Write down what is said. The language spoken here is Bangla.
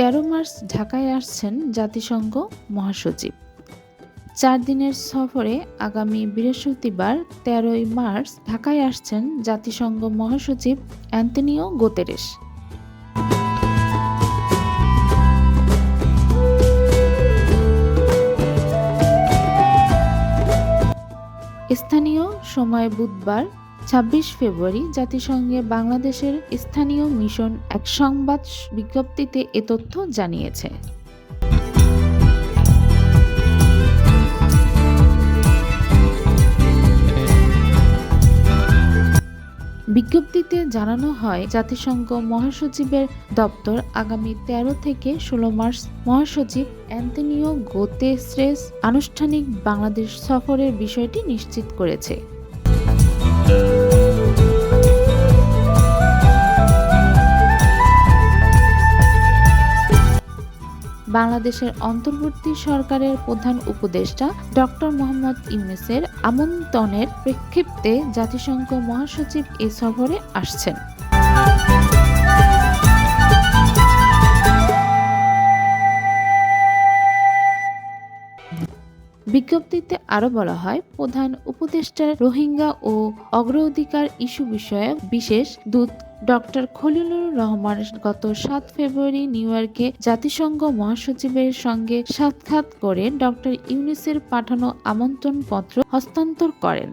তেরো মার্চ ঢাকায় আসছেন জাতিসংঘ মহাসচিব। চার দিনের সফরে আগামী বৃহস্পতিবার তেরোই মার্চ ঢাকায় আসছেন জাতিসংঘ মহাসচিব অ্যান্তনিও গোতেরেস স্থানীয় সময় বুধবার ছাব্বিশ ফেব্রুয়ারি জাতিসংঘে বাংলাদেশের স্থানীয় মিশন এক সংবাদ বিজ্ঞপ্তিতে এ তথ্য জানিয়েছে। বিজ্ঞপ্তিতে জানানো হয়, জাতিসংঘ মহাসচিবের দপ্তর আগামী তেরো থেকে ষোলো মার্চ মহাসচিব অ্যান্তনিও গোতেসরেস আনুষ্ঠানিক বাংলাদেশ সফরের বিষয়টি নিশ্চিত করেছে। বাংলাদেশের অন্তর্বর্তী সরকারের প্রধান উপদেষ্টা ডক্টর মোহাম্মদ ইউনুসের আমন্ত্রণের প্রেক্ষিতে জাতিসংঘ মহাসচিব এ সফরে আসছেন। বিজ্ঞপ্তিতে আরও বলা হয়, প্রধান উপদেষ্টার রোহিঙ্গা ও অগ্রাধিকার ইস্যু বিষয়ক বিশেষ দূত ডক্টর খলিলুর রহমান গত সাত ফেব্রুয়ারি নিউ ইয়র্কে জাতিসংঘ মহাসচিবের সঙ্গে সাক্ষাৎ করে ডক্টর ইউনিসের পাঠানো আমন্ত্রণপত্র হস্তান্তর করেন।